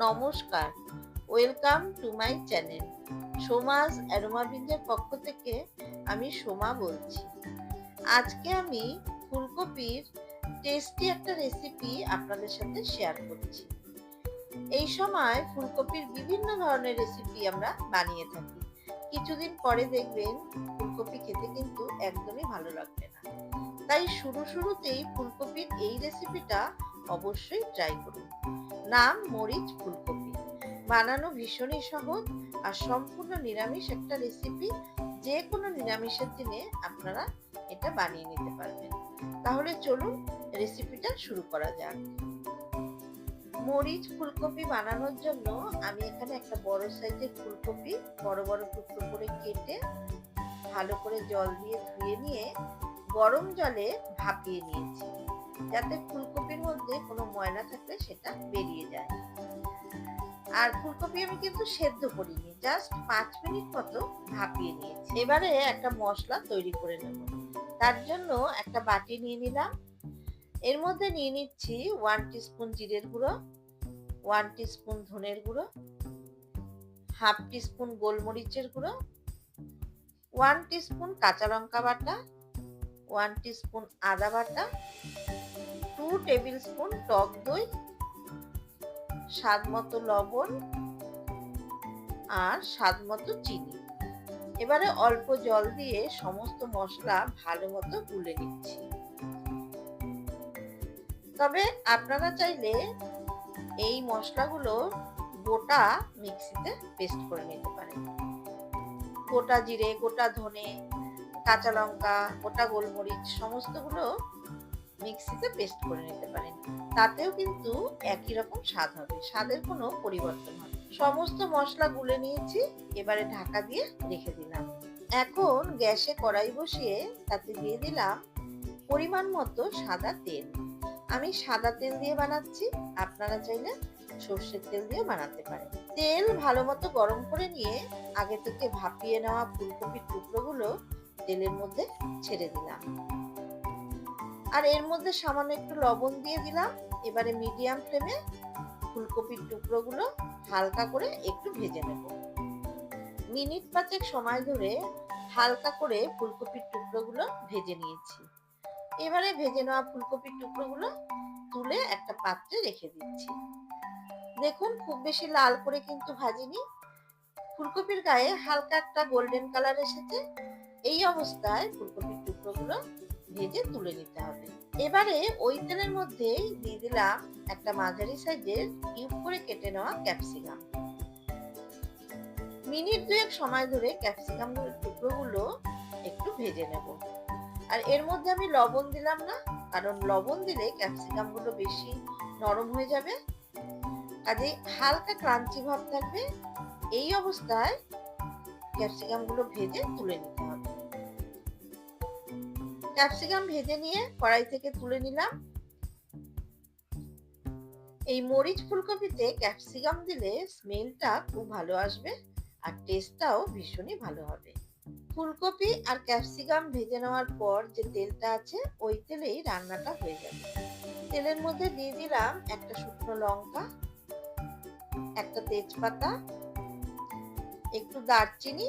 নমস্কার। Welcome to my channel. Soma's অ্যারোমাবিন্দের পক্ষ থেকে আমি সোমা বলছি। আজকে আমি ফুলকপির টেস্টি একটা রেসিপি আপনাদের সাথে শেয়ার করছি। এই সময় ফুলকপির বিভিন্ন ধরনের রেসিপি আমরা বানিয়ে থাকি। কিছুদিন পরে দেখবেন ফুলকপি খেতে কিন্তু একদমই ভালো লাগবে না। তাই শুরু শুরুতেই ফুলকপির এই রেসিপিটা অবশ্যই ট্রাই করুন। নাম মরিচ ফুলকপি। বানানো ভীষণই সহজ আর সম্পূর্ণ নিরামিষ একটা রেসিপি যে কোনো নিরামিষের দিনে আপনারা এটা বানিয়ে নিতে পারবেন। তাহলে চলুন রেসিপিটা শুরু করা যাক। মরিচ ফুলকপি বানানোর জন্য আমি এখানে একটা বড় সাইজের ফুলকপি বড় বড় টুকরো করে কেটে ভালো করে জল দিয়ে ধুয়ে নিয়ে গরম জলে ভাপিয়ে নিয়েছি। যাতে ফুলকপির মধ্যে কোনো ময়লা থাকলে সেটা বেরিয়ে যায়। আর ফুলকপি আমি কিন্তু সেদ্ধ করিনি জাস্ট পাঁচ মিনিট মতো ভাপিয়ে নিয়েছি। এবারে একটা মশলা তৈরি করে নেব। তার জন্য একটা বাটি নিয়ে নিলাম। এর মধ্যে নিয়ে নিচ্ছি ওয়ান টিস্পুন জিরের গুঁড়ো ওয়ান টিস্পুন ধনের গুঁড়ো হাফ টিস্পুন গোলমরিচের গুঁড়ো ওয়ান টিস্পুন কাঁচা লঙ্কা বাটা ওয়ান টিস্পুন আদা বাটা টু টেবিল স্পুন টক দই স্বাদ মতো লবণ আর স্বাদ মতো চিনি। এবারে অল্প জল দিয়ে সমস্ত মশলা ভালো মতো গুলে নিচ্ছি। তবে আপনারা চাইলে এই মশলাগুলো গোটা মিক্সিতে পেস্ট করে নিতে পারেন। গোটা জিরে, গোটা ধনে কাঁচা লঙ্কা, গোটা গোলমরিচ, সমস্তগুলো মিক্সিতে পেস্ট করে নিতে পারেন। তাতেও কিন্তু একই রকম স্বাদ হবে, স্বাদের কোনো পরিবর্তন হবে সমস্ত মশলা গুলে নিয়েছি, এবারে ঢাকা দিয়ে রেখে দিলাম। এখন গ্যাসে কড়াই বসিয়ে তাতে দিয়ে দিলাম পরিমাণ মতো সাদা তেল। আমি সাদা তেল দিয়ে বানাচ্ছি, আপনারা চাইলে সর্ষের তেল দিয়ে বানাতে পারেন। তেল ভালো মতো গরম করে নিয়ে আগে থেকে ভাপিয়ে নেওয়া ফুলকপির টুকরোগুলো তেলের মধ্যে ছেড়ে দিলাম। আর এর মধ্যে সামান্য একটু লবণ দিয়ে দিলাম। এবারে মিডিয়াম ফ্লেমে ফুলকপির টুকরোগুলো হালকা করে একটু ভেজে নেব। মিনিট পাঁচেক সময় ধরে হালকা করে ফুলকপির টুকরোগুলো ভেজে নিয়েছি। এবারে ভেজে নেওয়া ফুলকপির টুকরোগুলো তুলে একটা পাত্রে রেখে দিচ্ছি। দেখুন, খুব বেশি লাল করে কিন্তু ভাজিনি। ফুলকপির গায়ে হালকা একটা গোল্ডেন কালার এসেছে। এই অবস্থায় ফুলকপির টুকরোগুলো ভেজে তুলে নিতে হবে। এবারে ওই তেলের মধ্যে দিয়ে দিলাম একটা মাঝারি সাইজের কিউব করে কেটে নেওয়া ক্যাপসিকাম। মিনিট দুয়েক সময় ধরে ক্যাপসিকাম টুকরোগুলো একটু ভেজে নেব। আর এর মধ্যে আমি লবণ দিলাম না, কারণ লবণ দিলে ক্যাপসিকামগুলো বেশি নরম হয়ে যাবে। কাজে হালকা ক্রাঞ্চি ভাব থাকবে। এই অবস্থায় ক্যাপসিকামগুলো ভেজে তুলে নিতে ক্যাপসিকাম ভেজে নিয়ে কড়াই থেকে তুলে নিলাম। এই মরিচ ফুলকপিতে ক্যাপসিকাম দিলে স্মেলটা খুব ভালো আসবে আর টেস্টটাও ভীষণই ভালো হবে। ফুলকপি আর ক্যাপসিকাম ভেজে নেওয়ার পর যে তেলটা আছে, ওই তেলেই রান্নাটা হয়ে যাবে। তেলের মধ্যে দিয়ে দিলাম একটা শুকনো লঙ্কা, একটা তেজপাতা, একটু দারচিনি,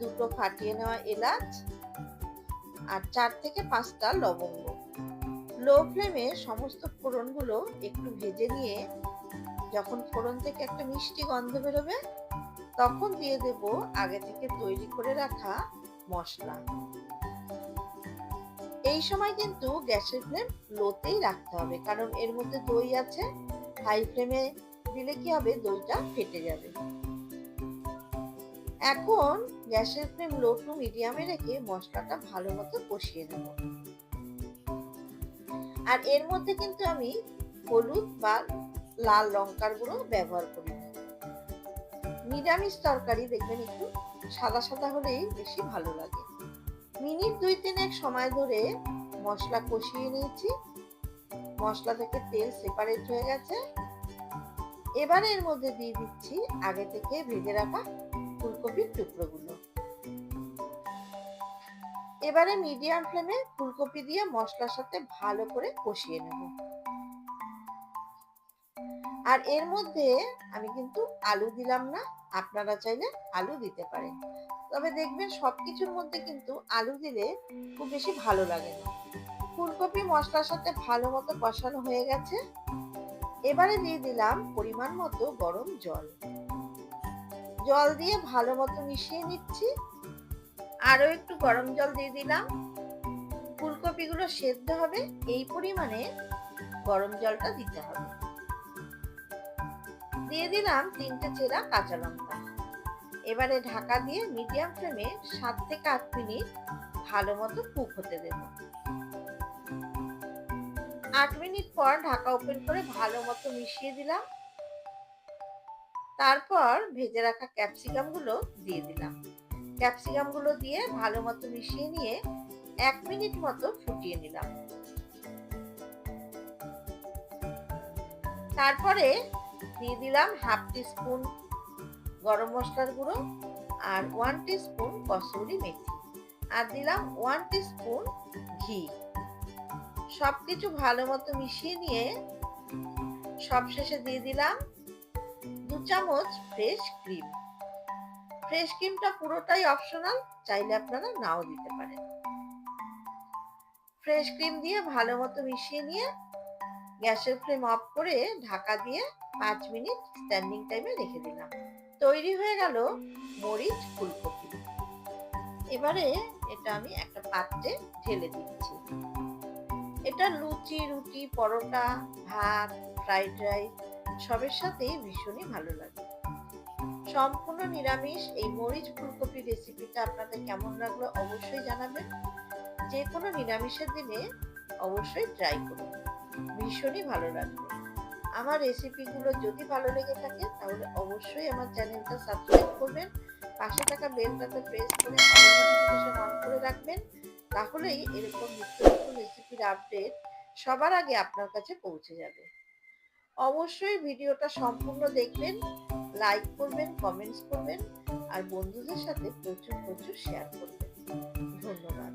দুটো ফাটিয়ে নেওয়া এলাচ আর চার থেকে পাঁচটা লবঙ্গ। লো ফ্লেমে সমস্ত ফোড়নগুলো একটু ভেজে নিয়ে যখন ফোড়ন থেকে একটা মিষ্টি গন্ধ বেরোবে, তখন দিয়ে দেব আগে থেকে তৈরি করে রাখা মশলা। এই সময় কিন্তু গ্যাসের ফ্লেম লোতেই রাখতে হবে, কারণ এর মধ্যে দই আছে। হাই ফ্লেমে দিলে কি হবে? দইটা ফেটে যাবে। এখন গ্যাসের ফ্লেম লো টু মিডিয়ামে রেখে মশলাটা ভালো মতো কষিয়ে নেব। আর এর মধ্যে কিন্তু আমি হলুদ বা লাল লঙ্কার গুঁড়ো ব্যবহার করি। নিরামিষ তরকারি দেখবেন একটু সাদা সাদা হলেই বেশি ভালো লাগে। মিনিট দুই তিনেক সময় ধরে মশলা কষিয়ে নিয়েছি। মশলা থেকে তেল সেপারেট হয়ে গেছে। এবারে এর মধ্যে দিয়ে দিচ্ছি আগে থেকে ভেজে রাখা ফুলকপির টুকরোগুলো। এবারে মিডিয়াম ফ্লেমে ফুলকপি দিয়ে মশলার সাথে ভালো করে কষিয়ে নেব। আর এর মধ্যে আমি কিন্তু আলু দিলাম না, আপনারা চাইলে আলু দিতে পারেন। তবে দেখবেন সবকিছুর মধ্যে কিন্তু আলু দিলে খুব বেশি ভালো লাগে না। ফুলকপি মশলার সাথে ভালো মতো কষানো হয়ে গেছে। এবারে দিয়ে দিলাম পরিমাণ মতো গরম জল। জল দিয়ে ভালো মতো মিশিয়ে নিচ্ছি। আরও একটু গরম জল দিয়ে দিলাম। ফুলকপিগুলো সেদ্ধ হবে, এই পরিমাণে গরম জলটা দিতে হবে। দিয়ে দিলাম তিনটে চেরা কাঁচা লঙ্কা। এবারে ঢাকা দিয়ে মিডিয়াম ফ্লেমে সাত থেকে আট মিনিট ভালো মতো কুক হতে দেব। আট মিনিট পর ঢাকা ওপেন করে ভালো মতো মিশিয়ে দিলাম। তারপর ভেজে রাখা ক্যাপসিকামগুলো দিয়ে দিলাম। ক্যাপসিকামগুলো দিয়ে ভালো মতো মিশিয়ে নিয়ে এক মিনিট মতো ফুটিয়ে নিলাম। তারপরে দিয়ে দিলাম হাফ টি স্পুন গরম মশলার গুঁড়ো আর ওয়ান টি স্পুন কসুরি মেথি। আর দিলাম ওয়ান টি স্পুন ঘি। সবকিছু ভালো মতো মিশিয়ে নিয়ে সবশেষে দিয়ে দিলাম চামচ ফ্রেশ ক্রিম ফ্রেশ ক্রিমটা পুরোটাই অপশনাল চাইলে আপনারা নাও দিতে পারেন। ফ্রেশ ক্রিম দিয়ে ভালো মতো মিশিয়ে নিয়ে গ্যাসের ফ্লেম অফ করে ঢাকা দিয়ে পাঁচ মিনিট স্ট্যান্ডিং টাইমে রেখে দিলাম। তৈরি হয়ে গেল মরিচ ফুলকপি। এবারে এটা আমি একটা পাত্রে ঢেলে দিচ্ছি। এটা লুচি, রুটি, পরোটা, ভাত ফ্রাইড রাইস সবের সাথেই ভীষণই ভালো লাগে। সম্পূর্ণ নিরামিষ এই মরিচ ফুলকপি রেসিপিটা আপনাদের কেমন লাগল অবশ্যই জানাবেন। যে কোনো নিরামিষের দিনে অবশ্যই ট্রাই করুন। ভীষণই ভালো লাগবে আমার রেসিপিগুলো যদি ভালো লেগে থাকে তাহলে অবশ্যই আমার চ্যানেলটা সাবস্ক্রাইব করবেন। পাশে থাকা বেলটাতে প্রেস করে নোটিফিকেশন অন করে রাখবেন। তাহলেই এরকম নিত্য নতুন রেসিপির আপডেট সবার আগে আপনার কাছে পৌঁছে যাবে। অবশ্যই ভিডিওটা সম্পূর্ণ দেখবেন লাইক করবেন কমেন্টস করবেন, আর বন্ধুদের সাথে প্রচুর প্রচুর শেয়ার করবেন। ধন্যবাদ।